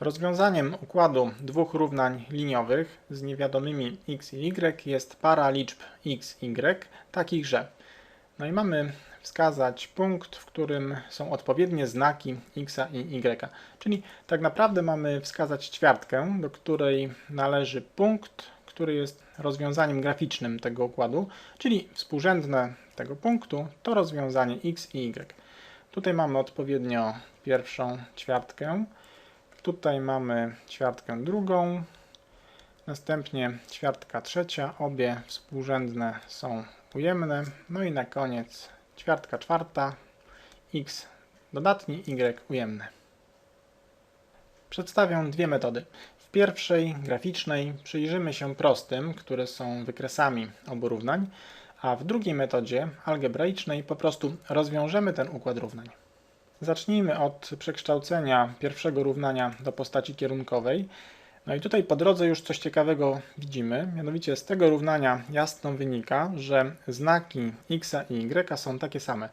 Rozwiązaniem układu dwóch równań liniowych z niewiadomymi x i y jest para liczb x, y, takich, że no i mamy wskazać punkt, w którym są odpowiednie znaki x i y. Czyli tak naprawdę mamy wskazać ćwiartkę, do której należy punkt, który jest rozwiązaniem graficznym tego układu, czyli współrzędne tego punktu to rozwiązanie x i y. Tutaj mamy odpowiednio pierwszą ćwiartkę, tutaj mamy ćwiartkę drugą, następnie ćwiartka trzecia, obie współrzędne są ujemne, no i na koniec ćwiartka czwarta, x dodatni, y ujemne. Przedstawię dwie metody. W pierwszej, graficznej, przyjrzymy się prostym, które są wykresami obu równań, a w drugiej metodzie, algebraicznej, po prostu rozwiążemy ten układ równań. Zacznijmy od przekształcenia pierwszego równania do postaci kierunkowej. No i tutaj po drodze już coś ciekawego widzimy, mianowicie z tego równania jasno wynika, że znaki x i y są takie same.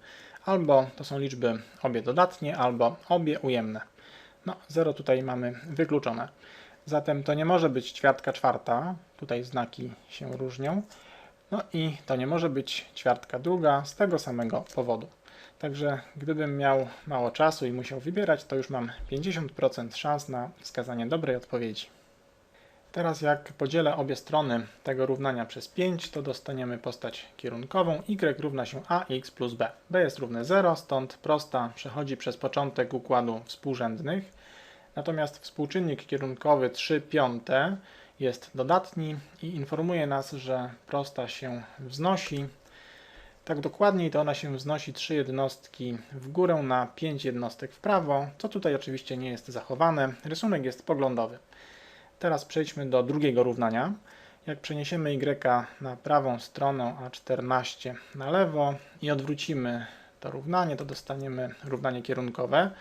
Albo to są liczby obie dodatnie, albo obie ujemne. No, 0 tutaj mamy wykluczone. Zatem to nie może być ćwiartka czwarta, tutaj znaki się różnią. No i to nie może być ćwiartka druga z tego samego powodu. Także gdybym miał mało czasu i musiał wybierać, to już mam 50% szans na wskazanie dobrej odpowiedzi. Teraz jak podzielę obie strony tego równania przez 5, to dostaniemy postać kierunkową y równa się ax plus b. b jest równe 0, stąd prosta przechodzi przez początek układu współrzędnych. Natomiast współczynnik kierunkowy 3 piąte jest dodatni i informuje nas, że prosta się wznosi. Tak dokładniej to ona się wznosi 3 jednostki w górę na 5 jednostek w prawo, co tutaj oczywiście nie jest zachowane. Rysunek jest poglądowy. Teraz przejdźmy do drugiego równania. Jak przeniesiemy y na prawą stronę, a 14 na lewo i odwrócimy to równanie, to dostaniemy równanie kierunkowe,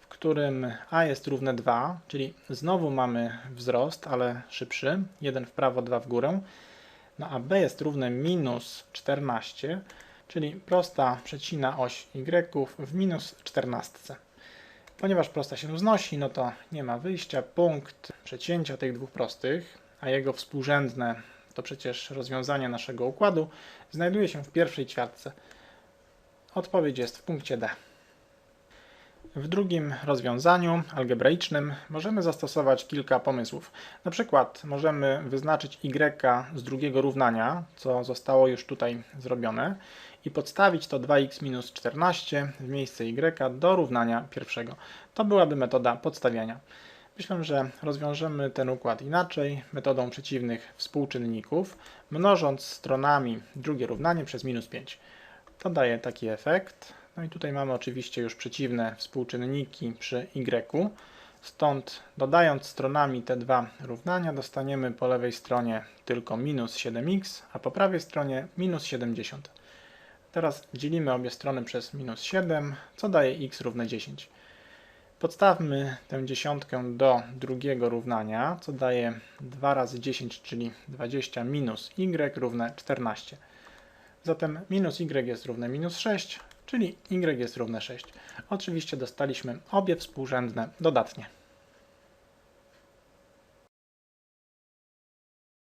w którym a jest równe 2, czyli znowu mamy wzrost, ale szybszy, 1 w prawo, 2 w górę, no a b jest równe minus 14, czyli prosta przecina oś y w minus 14. Ponieważ prosta się wznosi, no to nie ma wyjścia. Punkt przecięcia tych dwóch prostych, a jego współrzędne to przecież rozwiązanie naszego układu, znajduje się w pierwszej ćwiartce. Odpowiedź jest w punkcie D. W drugim rozwiązaniu algebraicznym możemy zastosować kilka pomysłów. Na przykład możemy wyznaczyć y z drugiego równania, co zostało już tutaj zrobione, i podstawić to 2x minus 14 w miejsce y do równania pierwszego. To byłaby metoda podstawiania. Myślę, że rozwiążemy ten układ inaczej, metodą przeciwnych współczynników, mnożąc stronami drugie równanie przez minus 5. To daje taki efekt. No i tutaj mamy oczywiście już przeciwne współczynniki przy y. Stąd dodając stronami te dwa równania dostaniemy po lewej stronie tylko minus 7x, a po prawej stronie minus 70. Teraz dzielimy obie strony przez minus 7, co daje x równe 10. Podstawmy tę dziesiątkę do drugiego równania, co daje 2 razy 10, czyli 20 minus y równe 14. Zatem minus y jest równe minus 6, czyli y jest równe 6. Oczywiście dostaliśmy obie współrzędne dodatnie.